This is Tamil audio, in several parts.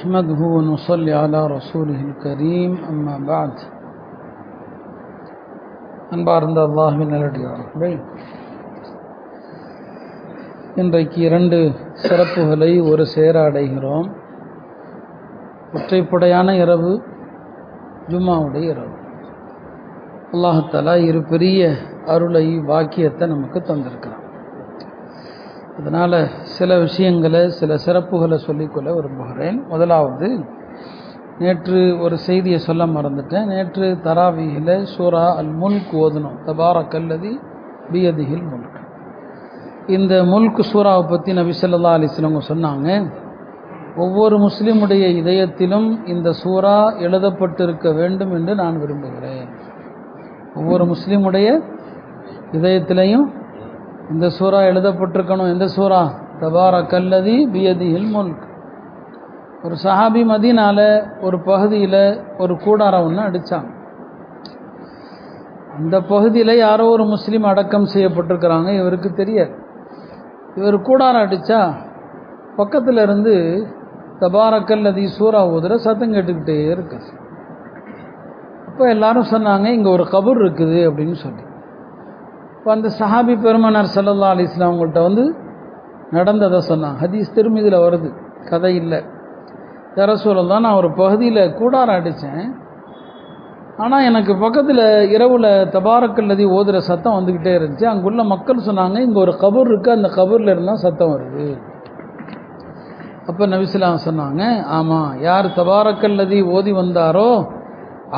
نحمده ونصلي على رسوله الكريم أما بعد அன்பார்ந்த அல்லாஹின் நல்லடியார்களே இன்றைக்கு இரண்டு சிறப்புகளை ஒரு சேர அடைகிறோம் ஒற்றைப்படையான இரவு ஜும்மாவுடைய இரவு அல்லாஹாலா இரு பெரிய அருளை வாக்கியத்தை நமக்கு தந்திருக்கிறான் அதனால் சில விஷயங்களை சில சிறப்புகளை சொல்லிக்கொள்ள விரும்புகிறேன். முதலாவது நேற்று ஒரு செய்தியை சொல்ல மறந்துட்டேன். நேற்று தராவியில் சூரா அல் முல்க் ஓதணும் தபார கல்லதி பியதிகில் முல்க். இந்த முல்க் சூறாவை பற்றி நபி சொல்லா அலிஸ்லவங்க சொன்னாங்க ஒவ்வொரு முஸ்லீமுடைய இதயத்திலும் இந்த சூறா எழுதப்பட்டிருக்க வேண்டும் என்று நான் விரும்புகிறேன். ஒவ்வொரு முஸ்லீமுடைய இதயத்திலையும் இந்த சூறா எழுதப்பட்டிருக்கணும். எந்த சூறா? தபார கல்லதி பியதி முல்க். ஒரு சஹாபி மதினால ஒரு பகுதியில் ஒரு கூடாரம் ஒன்று அடித்தான் அந்த பகுதியில் யாரோ ஒரு முஸ்லீம் அடக்கம் செய்யப்பட்டிருக்கிறாங்க. இவருக்கு தெரியாது. இவர் கூடாரம் அடித்தா பக்கத்தில் இருந்து தபாரக்கல்லதி சூறா ஊதுற சத்தம் கேட்டுக்கிட்டே இருக்கு அப்போ எல்லாரும் சொன்னாங்க இங்கே ஒரு கபூர் இருக்குது அப்படின்னு சொல்லி. இப்போ அந்த சஹாபி பெருமனார் சல்லல்லா அலி இஸ்லாம்கிட்ட வந்து நடந்ததை சொன்னாங்க. ஹதீஸ் திருமதியில் வருது. கதை இல்லை. யார தான் நான் ஒரு பகுதியில் கூடாரம் அடித்தேன் ஆனால் எனக்கு பக்கத்தில் இரவில் தபாரக்கல்லதி ஓதுகிற சத்தம் வந்துக்கிட்டே இருந்துச்சு. அங்குள்ள மக்கள் சொன்னாங்க இங்கே ஒரு கபூர் இருக்குது அந்த கபூரில் இருந்தால் சத்தம் வருது. அப்போ நபிசுலாம் சொன்னாங்க ஆமாம் யார் தபாரக்கல்லதி ஓதி வந்தாரோ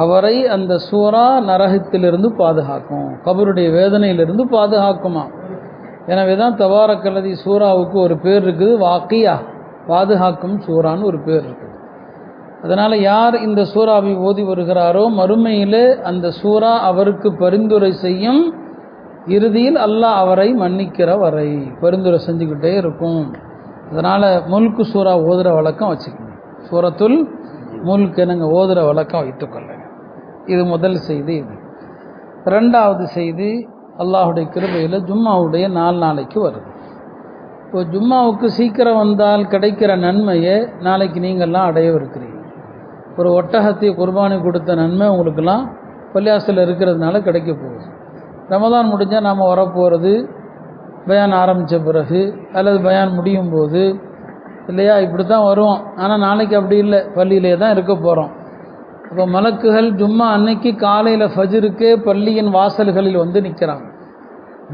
அவரை அந்த சூறா நரகத்திலிருந்து பாதுகாக்கும். கபருடைய வேதனையிலிருந்து பாதுகாக்குமா? எனவே தான் தபாரக்கல்லதி சூறாவுக்கு ஒரு பேர் இருக்குது வாக்கியா. பாதுகாக்கும் சூறான்னு ஒரு பேர் இருக்குது. அதனால் யார் இந்த சூறாவை ஓதி வருகிறாரோ மறுமையில் அந்த சூறா அவருக்கு பரிந்துரை செய்யும். இறுதியில் அல்லாஹ் அவரை மன்னிக்கிற வரை பரிந்துரை செஞ்சுக்கிட்டே இருக்கும். அதனால் முல்கு சூறா ஓதுகிற வழக்கம் வச்சுக்கணும் சூறத்துல் முல்கு என்னங்க? ஓதுகிற வழக்கம் வைத்துக்கொள்ள இது முதல் செய்தி. இது ரெண்டாவது செய்தி அல்லாஹுடைய கிருபையில் ஜும்மாவுடைய நாலு நாளைக்கு வருது. இப்போ ஜும்மாவுக்கு சீக்கிரம் வந்தால் கிடைக்கிற நன்மையை நாளைக்கு நீங்கள்லாம் அடையவிருக்கிறீங்க. ஒரு ஒட்டகத்தை குர்பானி கொடுத்த நன்மை உங்களுக்கெல்லாம் பள்ளியாசில் இருக்கிறதுனால கிடைக்க போகுது. ரமதான் முடிஞ்சால் நாம் வரப்போகிறது பயான் ஆரம்பித்த பிறகு அல்லது பயான் முடியும் போது இல்லையா? இப்படி தான் வருவோம். ஆனால் நாளைக்கு அப்படி இல்லை. பள்ளியிலே தான் இருக்க போகிறோம் அப்போ மலக்குகள் ஜும்மா அன்னைக்கு காலையில் ஃபஜிருக்கு பள்ளியின் வாசல்களில் வந்து நிற்கிறாங்க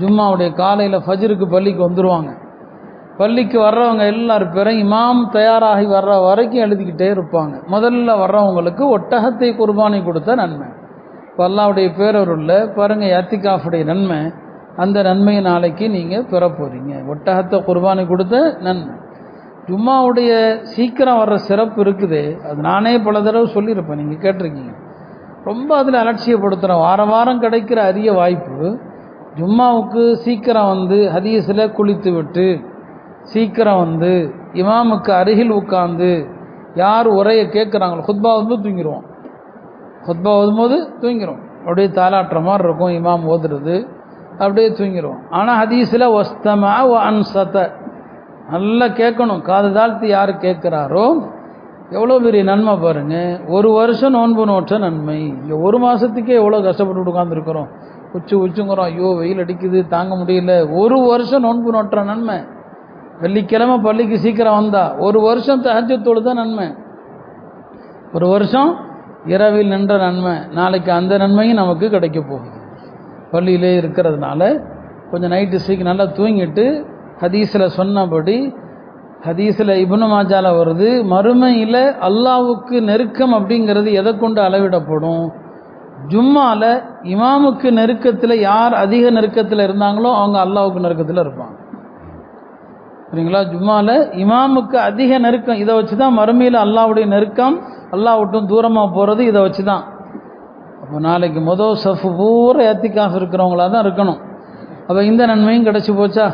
ஜும்மாவுடைய காலையில் ஃபஜிருக்கு பள்ளிக்கு வந்துடுவாங்க பள்ளிக்கு வர்றவங்க எல்லாரும் பேரும் இமாம் தயாராகி வர்ற வரைக்கும் எழுதிக்கிட்டே இருப்பாங்க. முதல்ல வர்றவங்களுக்கு ஒட்டகத்தை குர்பானி கொடுத்த நன்மை. இப்போ அல்லாவுடைய பேரருள்ள பாருங்கள் யாத்திகாஃபுடைய நன்மை. அந்த நன்மையை நாளைக்கு நீங்கள் பெற போகிறீங்க ஒட்டகத்தை குர்பானி கொடுத்த நன்மை. ஜும்மாவுடைய சீக்கிரம் வர்ற சிறப்பு இருக்குது. அது நானே பல தடவை சொல்லியிருப்பேன். நீங்கள் கேட்டிருக்கீங்க. ரொம்ப அதில் அலட்சியப்படுத்துகிறோம் வாரம் வாரம் கிடைக்கிற அரிய வாய்ப்பு ஜும்மாவுக்கு சீக்கிரம் வந்து ஹதீஸில் குளித்து விட்டு சீக்கிரம் வந்து இமாமுக்கு அருகில் உட்காந்து யார் உரையை கேட்குறாங்களோ ஹுத்பா வந்து தூங்கிடுவோம் ஹுத்பா ஓதும்போது தூங்கிடும் அப்படியே தாலாட்டுற மாதிரி இருக்கும். இமாம் ஓதுறது அப்படியே தூங்கிடுவோம் ஆனால் ஹதீஸில் ஒஸ்தமா அன்சத்தை நல்லா கேட்கணும். காது தாழ்த்தி யார் கேட்குறாரோ? எவ்வளோ பெரிய நன்மை பாருங்கள் ஒரு வருஷம் நோன்பு நோற்ற நன்மை. இங்கே ஒரு மாதத்துக்கே எவ்வளோ கஷ்டப்பட்டு உட்காந்துருக்குறோம் உச்சி உச்சுங்கிறோம் ஐயோ வெயில் அடிக்குது தாங்க முடியல. ஒரு வருஷம் நோன்பு நோற்ற நன்மை. வெள்ளிக்கிழமை பள்ளிக்கு சீக்கிரம் வந்தா ஒரு வருஷம் தகஜத்தோடு தான் நன்மை. ஒரு வருஷம் இரவில் நின்ற நன்மை. நாளைக்கு அந்த நன்மையும் நமக்கு கிடைக்க போகுது. பள்ளியிலே இருக்கிறதுனால கொஞ்சம் நைட்டு சீக்கிரம் நல்லா தூங்கிட்டு ஹதீஸில் சொன்னபடி ஹதீஸில் இபுனு மாஜால வருது மறுமையில் அல்லாவுக்கு நெருக்கம் அப்படிங்கிறது எதை கொண்டு அளவிடப்படும்? ஜும்மாவில் இமாமுக்கு நெருக்கத்தில் யார் அதிக நெருக்கத்தில் இருந்தாங்களோ அவங்க அல்லாவுக்கு நெருக்கத்தில் இருப்பாங்க. சரிங்களா ஜும்மாவில் இமாமுக்கு அதிக நெருக்கம் இதை வச்சு தான் மறுமையில் அல்லாவுடைய நெருக்கம் அல்லாவிட்டும் தூரமாக போகிறது இதை வச்சு தான் அப்போ நாளைக்கு மொதல் சஃப் பூரா ஏத்திக்காசு இருக்கிறவங்களா தான் இருக்கணும். அப்போ இந்த நன்மையும் கிடச்சி போச்சா?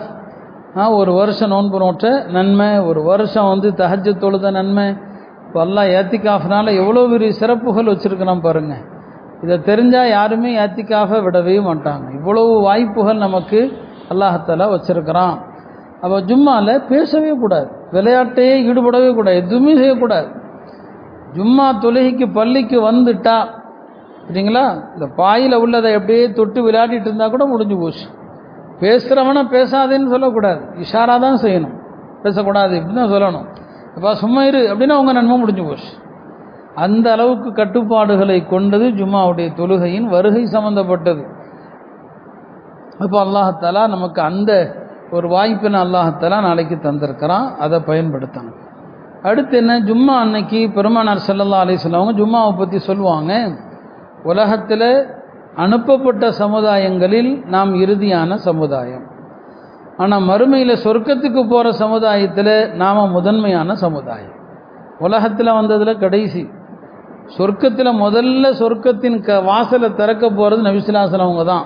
ஒரு வருஷம் நோன்பு நோட்ட நன்மை ஒரு வருஷம் வந்து தஹஜ தொழுத நன்மை. இப்போ எல்லாம் ஏத்திக்காஃப்னால எவ்வளோ பெரிய சிறப்புகள் வச்சுருக்கிறோம் பாருங்கள் இதை தெரிஞ்சால் யாருமே ஏத்திக்காக விடவே மாட்டாங்க. இவ்வளவு வாய்ப்புகள் நமக்கு அல்லாஹத்தால் வச்சுருக்கிறான். அப்போ ஜும்மாவில் பேசவே கூடாது. விளையாட்டையே ஈடுபடவே கூடாது. எதுவுமே செய்யக்கூடாது. ஜும்மா தொழுகைக்கு பள்ளிக்கு வந்துட்டா சரிங்களா? இந்த பாயில் உள்ளதை அப்படியே தொட்டு விளையாடிட்டு இருந்தால் கூட முடிஞ்சு போச்சு. பேசுகிறவனை பேசாதேன்னு சொல்லக்கூடாது. இஷாரா தான் செய்யணும். பேசக்கூடாது. இப்படி தான் சொல்லணும். அப்பா சும்மா இரு. அப்படின்னா உங்கள் நன்மை முடிஞ்சு போச்சு. அந்த அளவுக்கு கட்டுப்பாடுகளை கொண்டது ஜும்மாவுடைய தொழுகையின் வருகை சம்பந்தப்பட்டது. இப்போ அல்லாஹத்தாலா நமக்கு அந்த ஒரு வாய்ப்பினை அல்லாஹத்தாலா நாளைக்கு தந்திருக்கிறான். அதை பயன்படுத்தணும். அடுத்து என்ன? ஜும்மா அன்னைக்கு பெருமானார் செல்லல்லா அலிஸ்லாம் அவங்க ஜும்மாவை பற்றி சொல்லுவாங்க. உலகத்தில் அனுப்பப்பட்ட சமுதாயங்களில் நாம் இறுதியான சமுதாயம். ஆனால் மறுமையில் சொர்க்கத்துக்கு போகிற சமுதாயத்தில் நாம் முதன்மையான சமுதாயம். உலகத்தில் வந்ததில் கடைசி. சொர்க்கத்தில் முதல்ல சொர்க்கத்தின் க வாசலை திறக்க போகிறது நபிசிலாசன் அவங்க தான்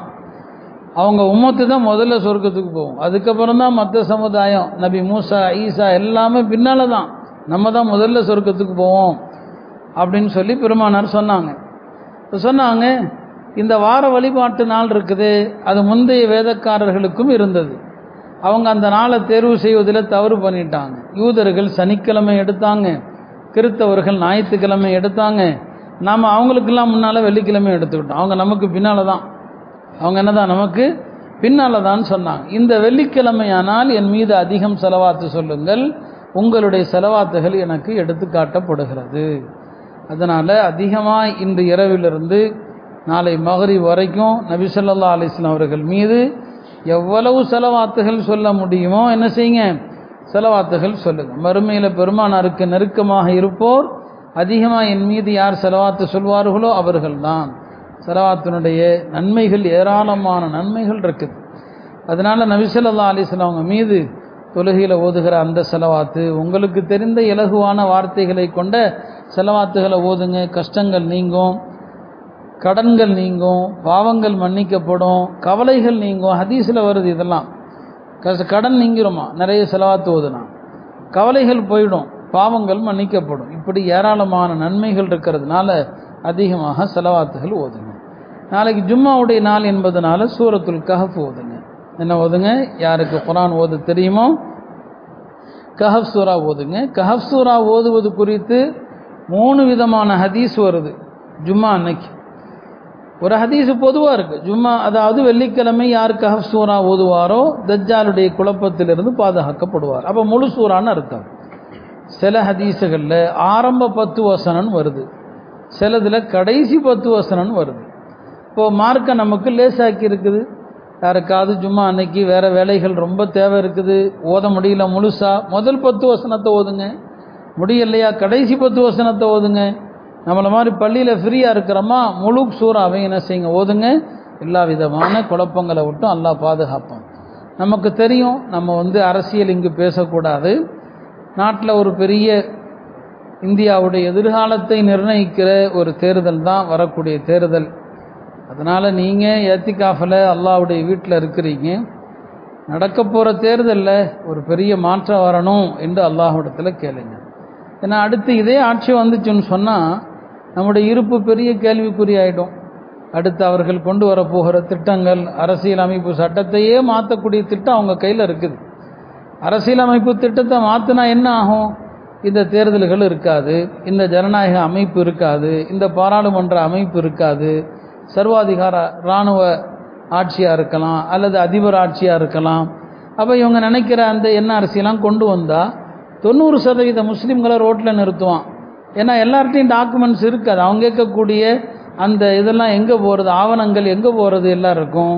அவங்க உம்மத்து தான் முதல்ல சொர்க்கத்துக்கு போகும். அதுக்கப்புறம் தான் மற்ற சமுதாயம் நபி மூசா ஈசா எல்லாமே பின்னால் தான். நம்ம தான் முதல்ல சொர்க்கத்துக்கு போவோம் அப்படின்னு சொல்லி பெருமானார் சொன்னாங்க. சொன்னாங்க இந்த வார வழிபாட்டு நாள் இருக்குது. அது முந்தைய வேதக்காரர்களுக்கும் இருந்தது. அவங்க அந்த நாளை தேர்வு செய்வதில் தவறு பண்ணிட்டாங்க. யூதர்கள் சனிக்கிழமை எடுத்தாங்க. கிறித்தவர்கள் ஞாயிற்றுக்கிழமை எடுத்தாங்க. நாம் அவங்களுக்கெல்லாம் முன்னால் வெள்ளிக்கிழமை எடுத்துக்கிட்டோம். அவங்க நமக்கு பின்னால் தான் அவங்க என்னதான் நமக்கு பின்னால் தான் சொன்னாங்க. இந்த வெள்ளிக்கிழமையானால் என் மீது அதிகம் செலவாத்து சொல்லுங்கள். உங்களுடைய செலவாத்துகள் எனக்கு எடுத்துக்காட்டப்படுகிறது. அதனால் அதிகமாக இன்று இரவிலிருந்து நாளை மகரி வரைக்கும் நபிசல்லா அலிஸ்லாம் அவர்கள் மீது எவ்வளவு செலவாத்துகள் சொல்ல முடியுமோ என்ன செய்யுங்க? செலவாத்துகள் சொல்லுங்க. மறுமையில் பெருமானாருக்கு நெருக்கமாக இருப்போர் அதிகமாக என் மீது யார் செலவாத்து சொல்வார்களோ அவர்கள்தான். செலவாத்தினுடைய நன்மைகள் ஏராளமான நன்மைகள் இருக்குது. அதனால் நபிசல்லா அலிஸ்லாம் அவங்க மீது தொழுகையில் ஓதுகிற அந்த செலவாத்து உங்களுக்கு தெரிந்த இலகுவான வார்த்தைகளை கொண்ட செலவாத்துகளை ஓதுங்க. கஷ்டங்கள் நீங்கும். கடன்கள் நீங்கும் பாவங்கள் மன்னிக்கப்படும் கவலைகள் நீங்கும் ஹதீஸில் வருது இதெல்லாம். கடன் நீங்கிருமா? நிறைய செலவாத்து ஓதுனா. கவலைகள் போயிடும் பாவங்கள் மன்னிக்கப்படும். இப்படி ஏராளமான நன்மைகள் இருக்கிறதுனால அதிகமாக செலவாத்துகள் ஓதுங்க. நாளைக்கு ஜும்மாவுடைய நாள் என்பதனால சூரத்துல் கஹஃப் ஓதுங்க. என்ன ஓதுங்க? யாருக்கு குரான் ஓத தெரியுமோ? கஹப் சூரா ஓதுங்க. கஹப் சூரா ஓதுவது குறித்து மூணு விதமான ஹதீஸ் வருது ஜும்மா அன்னைக்கு. ஒரு ஹதீஸ் பொதுவாக இருக்குது ஜும்மா அதாவது வெள்ளிக்கிழமை யார் கஹப் சூரா ஓதுவாரோ தஜ்ஜாலுடைய குழப்பத்திலிருந்து பாதுகாக்கப்படுவார். அப்போ முழு சூறான்னு அர்த்தம். சில ஹதீஸுகளில் ஆரம்ப பத்து வசனம் வருது. சிலதில் கடைசி பத்து வசனம் வருது. இப்போது மார்க்க நமக்கு லேசாக்கி இருக்குது. யாருக்காவது ஜும்மா அன்னைக்கு வேறு வேலைகள் ரொம்ப தேவை இருக்குது. ஓத முடியல முழுசா. முதல் பத்து வசனத்தை ஓதுங்க. முடியலையா? கடைசி பத்து வசனத்தை ஓதுங்க. நம்மளை மாதிரி பள்ளியில் ஃப்ரீயாக இருக்கிறோமா முழு சூறாவை என்ன செய்யுங்க? ஓதுங்க எல்லா விதமான குழப்பங்களை விட்டும் அல்லாஹ் பாதுகாப்போம் நமக்கு தெரியும் நம்ம வந்து அரசியல் இங்கு பேசக்கூடாது. நாட்டில் ஒரு பெரிய இந்தியாவுடைய எதிர்காலத்தை நிர்ணயிக்கிற ஒரு தேர்தல் தான் வரக்கூடிய தேர்தல். அதனால் நீங்கள் ஏத்திகாஃபில் அல்லாவுடைய வீட்டில் இருக்கிறீங்க. நடக்க போகிற தேர்தலில் ஒரு பெரிய மாற்றம் வரணும் என்று அல்லாஹ்விடத்தில் கேளுங்க. ஏன்னா அடுத்து இதே ஆட்சி வந்துச்சுன்னு சொன்னால் நம்முடைய இருப்பு பெரிய கேள்விக்குறியாயிடும் அடுத்து அவர்கள் கொண்டு வரப்போகிற திட்டங்கள் அரசியல் அமைப்பு சட்டத்தையே மாற்றக்கூடிய திட்டம் அவங்க கையில் இருக்குது. அரசியலமைப்பு திட்டத்தை மாற்றினா என்ன ஆகும்? இந்த தேர்தல்கள் இருக்காது இந்த ஜனநாயக அமைப்பு இருக்காது இந்த பாராளுமன்ற அமைப்பு இருக்காது. சர்வாதிகார இராணுவ ஆட்சியாக இருக்கலாம் அல்லது அதிபர் ஆட்சியாக இருக்கலாம். அப்போ இவங்க நினைக்கிற அந்த என்ன அரசியலாம் கொண்டு வந்தால் தொண்ணூறு சதவீத முஸ்லீம்களை ரோட்டில் நிறுத்துவான். ஏன்னா எல்லார்ட்டையும் டாக்குமெண்ட்ஸ் இருக்காது. அவங்க கேட்கக்கூடிய அந்த இதெல்லாம் எங்கே போகிறது ஆவணங்கள் எங்கே போகிறது எல்லாம் இருக்கும்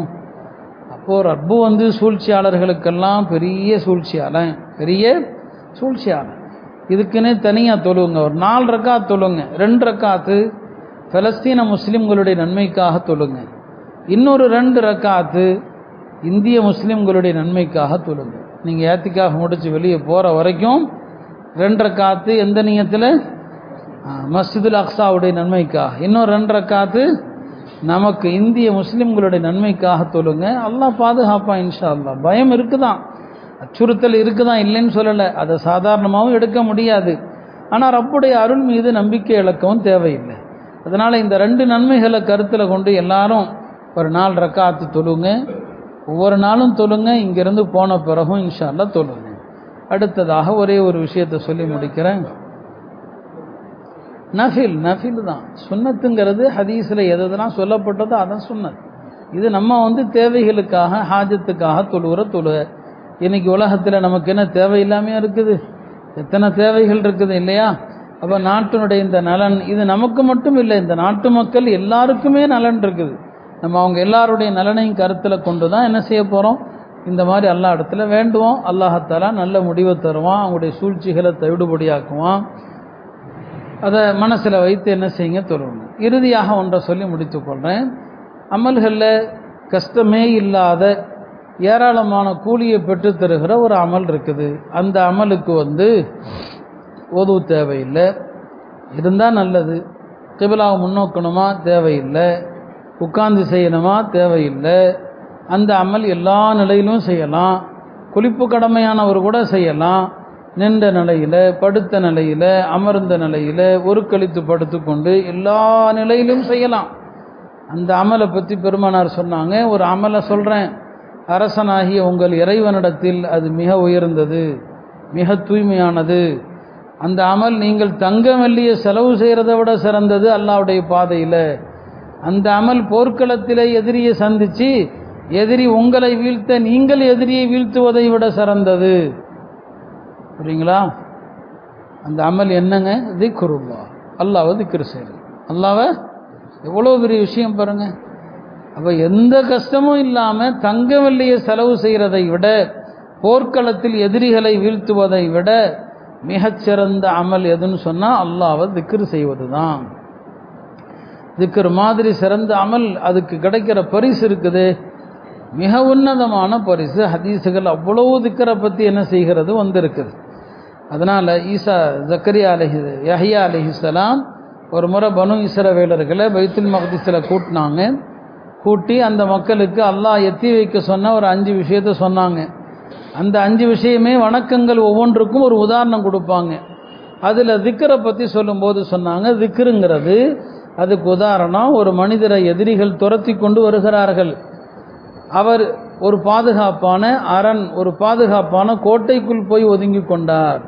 அப்போது ரப்பு வந்து சூழ்ச்சியாளர்களுக்கெல்லாம் பெரிய சூழ்ச்சியாளன். பெரிய சூழ்ச்சியாளன். இதுக்குன்னே தனியாக தொழுவுங்க. ஒரு நாலு ரக்காத் தொழுங்க ரெண்டு ரக்காத்து பலஸ்தீன முஸ்லீம்களுடைய நன்மைக்காக தொழுங்க இன்னொரு ரெண்டு ரக்காத்து இந்திய முஸ்லீம்களுடைய நன்மைக்காக தொழுங்க நீங்கள் ஏத்திக்காக முடித்து வெளியே போகிற வரைக்கும் ரெண்டு ரக்காத்து எந்த நியத்தில்? மஸ்ஜிதுல் அக்ஸாவுடைய நன்மைக்காக. இன்னும் ரெண்டு ரக்காத்து நமக்கு இந்திய முஸ்லீம்களுடைய நன்மைக்காக தொழுங்க. அல்லாஹ் பாதுகாப்பா இன்ஷா அல்லா பயம் இருக்குதான். அச்சுறுத்தல் இருக்குதான் இல்லைன்னு சொல்லலை. அதை சாதாரணமாகவும் எடுக்க முடியாது. ஆனால் ரப்புடைய அருள் மீது நம்பிக்கை இழக்கவும் தேவையில்லை. அதனால் இந்த ரெண்டு நன்மைகளை கருத்தில் கொண்டு எல்லாரும் ஒரு நாள் ரக்காத்து தொழுங்க. ஒவ்வொரு நாளும் தொழுங்க. இங்கேருந்து போன பிறகும் இன்ஷா அல்லா தொழுங்க. அடுத்ததாக ஒரே ஒரு விஷயத்தை சொல்லி முடிக்கிறேன். நஃபில் நஃபில் தான். சுண்ணத்துங்கிறது ஹதீஸில் எது எதெல்லாம் சொல்லப்பட்டதோ அதான் சுண்ணத் இது நம்ம வந்து தேவைகளுக்காக ஹாஜத்துக்காக தொழுகிற தொழுக இன்னைக்கு உலகத்தில் நமக்கு என்ன தேவையில்லாமையா இருக்குது? எத்தனை தேவைகள் இருக்குது இல்லையா? அப்போ நாட்டினுடைய இந்த நலன் இது நமக்கு மட்டும் இல்லை இந்த நாட்டு மக்கள் எல்லாருக்குமே நலன் இருக்குது. நம்ம அவங்க எல்லாருடைய நலனையும் கருத்தில் கொண்டு தான் என்ன செய்ய போகிறோம் இந்த மாதிரி எல்லா இடத்துல வேண்டுவோம். அல்லாஹத்தாலா நல்ல முடிவை தருவான் அவங்களுடைய சூழ்ச்சிகளை தவிடுபடியாக்குவான். அதை மனசில் வைத்து என்ன செய்யுங்க? தொழுவணும் இறுதியாக ஒன்றை சொல்லி முடித்துக்கொள்கிறேன் அமல்களில் கஷ்டமே இல்லாத ஏராளமான கூலியை பெற்றுத்தருகிற ஒரு அமல் இருக்குது. அந்த அமலுக்கு வந்து உதவு தேவையில்லை. இருந்தால் நல்லது. கிபிலாவை முன்னோக்கணுமா? தேவையில்லை. உட்கார்ந்து செய்யணுமா? தேவையில்லை. அந்த அமல் எல்லா நிலையிலும் செய்யலாம். குளிப்பு கடமையானவர் கூட செய்யலாம். நின்ற நிலையில் படுத்த நிலையில் அமர்ந்த நிலையில் ஒரு கழித்து படுத்துக்கொண்டு எல்லா நிலையிலும் செய்யலாம். அந்த அமலை பற்றி பெருமானார் சொன்னாங்க. ஒரு அமலை சொல்கிறேன் அரசனாகிய உங்கள் இறைவனிடத்தில் அது மிக உயர்ந்தது மிக தூய்மையானது. அந்த அமல் நீங்கள் தங்கம் வெள்ளிய செலவு செய்கிறத விட சிறந்தது அல்லாவுடைய பாதையில். அந்த அமல் போர்க்களத்திலே எதிரியை சந்தித்து எதிரி உங்களை வீழ்த்த நீங்கள் எதிரியை வீழ்த்துவதை விட சிறந்தது. புரியுங்களா? அந்த அமல் என்னங்க? திக்ருல்லா. அல்லாவை திக்ரு செய்யுது அல்லாவை எவ்வளோ பெரிய விஷயம் பாருங்க. அப்போ எந்த கஷ்டமும் இல்லாமல் தங்க வெள்ளியை செலவு செய்கிறதை விட போர்க்களத்தில் எதிரிகளை வீழ்த்துவதை விட மிகச்சிறந்த அமல் எதுன்னு சொன்னால் அல்லாவை திக்ரு செய்வது தான் திக்ரு மாதிரி சிறந்த அமல் அதுக்கு கிடைக்கிற பரிசு இருக்குது. மிக உன்னதமான பரிசு. ஹதீஸுகள் அவ்வளவு திக்கரை பற்றி என்ன செய்கிறது? வந்திருக்குது. அதனால் ஈசா ஜக்கரியா அலஹி யஹியா அலிஹிஸ்லாம் ஒரு முறை பனு இஸ்ரவேலர்களை பைத்துல் மக்திஸில் கூட்டினாங்க. கூட்டி அந்த மக்களுக்கு அல்லாஹ் எத்தி வைக்க சொன்ன ஒரு அஞ்சு விஷயத்த சொன்னாங்க. அந்த அஞ்சு விஷயமே வணக்கங்கள் ஒவ்வொன்றுக்கும் ஒரு உதாரணம் கொடுப்பாங்க. அதில் திக்கரை பற்றி சொல்லும்போது சொன்னாங்க திக்ருங்கிறது அதுக்கு உதாரணம் ஒரு மனிதரை எதிரிகள் துரத்தி கொண்டு வருகிறார்கள். அவர் ஒரு பாதுகாப்பான அரண் ஒரு பாதுகாப்பான கோட்டைக்குள் போய் ஒதுங்கி கொண்டார்.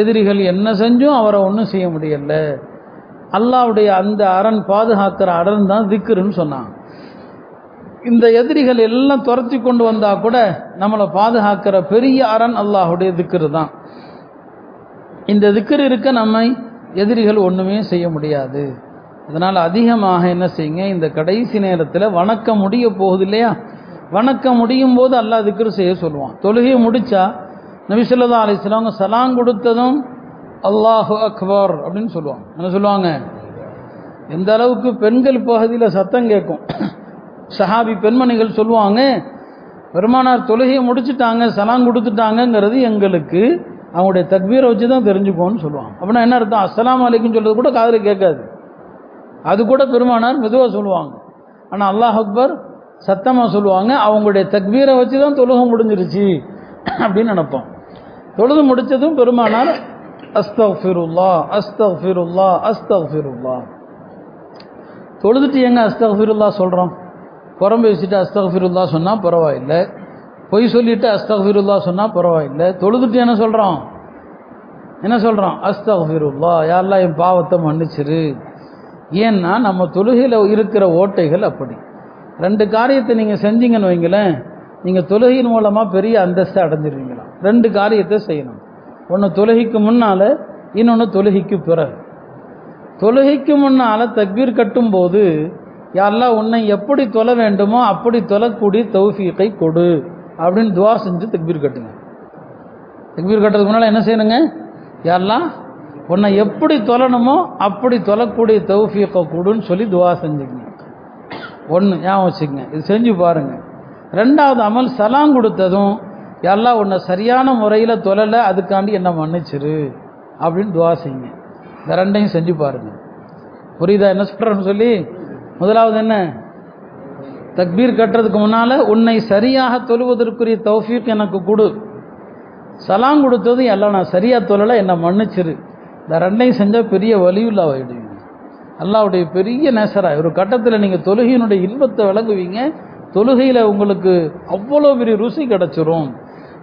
எதிரிகள் என்ன செஞ்சும் அவரை ஒன்றும் செய்ய முடியல. அல்லாவுடைய அந்த அரண் பாதுகாக்கிற அரண் தான் திக்ருன்னு சொன்னான் இந்த எதிரிகள் எல்லாம் துரத்தி கொண்டு வந்தால் கூட நம்மளை பாதுகாக்கிற பெரிய அரண் அல்லாஹுடைய திக்ரு தான். இந்த திக்ரு இருக்க நம்மை எதிரிகள் ஒன்றுமே செய்ய முடியாது. அதனால் அதிகமாக என்ன செய்யுங்க இந்த கடைசி நேரத்தில் வணக்கம் முடிய போகுது இல்லையா? வணக்கம் முடியும் போது அல்லாஹ் திக்ரு செய்ய சொல்லுவான். தொழுகையை முடித்தா நபிசுல்லா அலிஸ்லாங்க சலாம் கொடுத்ததும் அல்லாஹு அக்பர் அப்படின்னு சொல்லுவாங்க. என்ன சொல்லுவாங்க? எந்த அளவுக்கு பெண்கள் பகுதியில் சத்தம் கேட்கும். சஹாபி பெண்மணிகள் சொல்லுவாங்க பெருமானார் தொழுகையை முடிச்சுட்டாங்க சலாம் கொடுத்துட்டாங்கங்கிறது எங்களுக்கு அவங்களுடைய தக்பீரை வச்சு தான் தெரிஞ்சுக்கோன்னு சொல்லுவாங்க. அப்படின்னா என்ன அர்த்தம்? அஸ்லாம் அலைக்கும் சொல்கிறது கூட காதில் கேட்காது. அது கூட பெருமானார் மெதுவாக சொல்லுவாங்க. ஆனால் அல்லாஹ் அக்பர் சத்தமாக சொல்லுவாங்க அவங்களுடைய தக்பீரை வச்சு தான் தொழுகம் முடிஞ்சிருச்சு அப்படின்னு நினைப்போம். தொழுது முடித்ததும் பெருமானார் அஸ்தஃபிருல்லா அஸ்தஃபிருல்லா அஸ்தஃபிருல்லா தொழுதுட்டு எங்க அஸ்தஃபிருல்லா சொல்கிறோம் புறம் பேசிட்டு அஸ்தஃபிருல்லா சொன்னால் பரவாயில்லை. பொய் சொல்லிட்டு அஸ்தஃபிருல்லா சொன்னால் பரவாயில்லை. தொழுதுட்டு என்ன சொல்கிறோம் என்ன சொல்கிறோம் அஸ்தஃபிருல்லா யாரெல்லாம் என் பாவத்தை மன்னிச்சிரு? ஏன்னா நம்ம தொழுகையில் இருக்கிற ஓட்டைகள் அப்படி. ரெண்டு காரியத்தை நீங்கள் செஞ்சீங்கன்னு வைங்களேன் நீங்கள் தொழுகையின் மூலமாக பெரிய அந்தஸ்தை அடைஞ்சிருவீங்க. ரெண்டு காரியத்தை செய்யணும். ஒன்று தொழுகைக்கு முன்னால் இன்னொன்று தொழுகைக்கு பிறகு. தொழுகைக்கு முன்னால் தக்பீர் கட்டும்போது யாரெல்லாம் உன்னை எப்படி தொலை வேண்டுமோ அப்படி தொலைக்கூடிய தௌஃபீக்கை கொடு. அப்படின்னு துவா செஞ்சு தக்பீர் கட்டுங்க. தக்பீர் கட்டுறதுக்கு முன்னால் என்ன செய்யணுங்க? யாரெல்லாம் உன்னை எப்படி தொலணுமோ அப்படி தொலைக்கூடிய தௌஃபீக்கை கொடுன்னு சொல்லி துவா செஞ்சுக்கங்க ஒன்று ஞாபகம் வச்சுக்கங்க. இது செஞ்சு பாருங்கள் ரெண்டாவது அமல் சலாம் கொடுத்ததும் எல்லாம் உன்னை சரியான முறையில் தொழலை அதுக்காண்டி என்ன மன்னிச்சிரு. அப்படின்னு துவா செய்யுங்க. இந்த ரெண்டையும் செஞ்சு பாருங்கள் புரியுதா? என்ன சொல்கிறேன்னு சொல்லி? முதலாவது என்ன? தக்பீர் கட்டுறதுக்கு முன்னால் உன்னை சரியாக தொழுவதற்குரிய தௌஃபீக் எனக்கு கொடு. சலாம் கொடுத்ததும் எல்லாம் நான் சரியாக தொழலை என்னை மன்னிச்சிரு. இந்த ரெண்டையும் செஞ்சால் பெரிய வலியுள்ள ஆகிடுவீங்க அல்லாவுடைய பெரிய நேசராக ஒரு கட்டத்தில் நீங்கள் தொழுகையினுடைய இன்பத்தை விளங்குவீங்க. தொழுகையில் உங்களுக்கு அவ்வளோ பெரிய ருசி கிடச்சிரும்.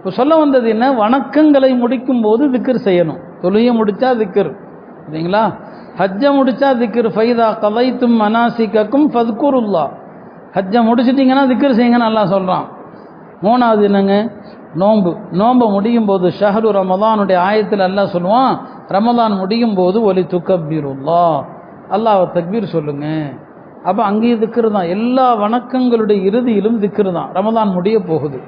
இப்போ சொல்ல வந்தது என்ன? வணக்கங்களை முடிக்கும் போது திக்கர் செய்யணும். தொழுகையை முடித்தா திக்கர் இல்லைங்களா? ஹஜ்ஜை முடித்தா திக்கர் ஃபைதா கவைத்தும் மனாசிக்கக்கும் ஃபதுக்கூருல்லா ஹஜ்ஜை முடிச்சிட்டிங்கன்னா திக்கர் செய்யுங்கன்னு நல்லா சொல்கிறான் மூணாவது என்னங்க? நோன்பு. நோன்பை முடியும் போது ஷஹரு ரமதானுடைய ஆயத்தில் எல்லாம் சொல்லுவான் ரமதான் முடியும் போது ஒலி துக்கபீருல்லா. அல்லாஹ் தக்பீர் சொல்லுங்க. அப்போ அங்கேயும் திக்ரு தான் எல்லா வணக்கங்களுடைய இறுதியிலும் திக்ரு தான் ரமதான் முடிய போகுது.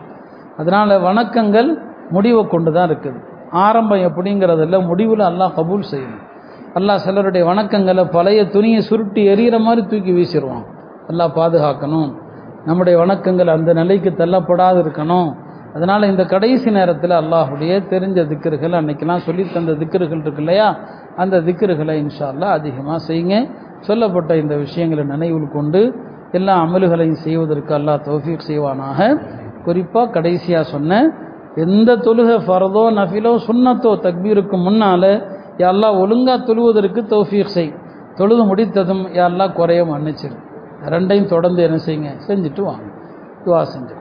அதனால் வணக்கங்கள் முடிவை கொண்டு தான் இருக்குது. ஆரம்பம் எப்படிங்கிறதில்ல முடிவில் அல்லாஹ் கபூல் செய்யணும். அல்லாஹ் சிலருடைய வணக்கங்களை பழைய துணியை சுருட்டி எறிகிற மாதிரி தூக்கி வீசிடுவான் அல்லாஹ் பாதுகாக்கணும். நம்முடைய வணக்கங்கள் அந்த நிலைக்கு தள்ளப்படாது இருக்கணும். அதனால் இந்த கடைசி நேரத்தில் அல்லாஹுடைய தெரிஞ்ச திக்கர்கள் அன்னைக்கெல்லாம் சொல்லி தந்த திக்கர்கள் இருக்கு இல்லையா? அந்த திக்கர்களை இன்ஷால்லா அதிகமாக செய்யுங்க. சொல்லப்பட்ட இந்த விஷயங்களை நினைவில் கொண்டு எல்லா அமல்களையும் செய்வதற்கு அல்லாஹ் தௌஃபீக் செய்வானாக. குறிப்பாக கடைசியாக சொன்னேன் எந்த தொழுகை ஃபரதோ நஃபிலோ சுண்ணத்தோ தக்பீருக்கு முன்னால் யாரெல்லாம் ஒழுங்காக தொழுவதற்கு தௌஃபீக் செய். தொழுது முடித்ததும் யாரெல்லாம் குறைய மன்னிச்சிரு. ரெண்டையும் தொடர்ந்து என்ன செய்யுங்க? செஞ்சுட்டு வாங்க. துவா செஞ்சு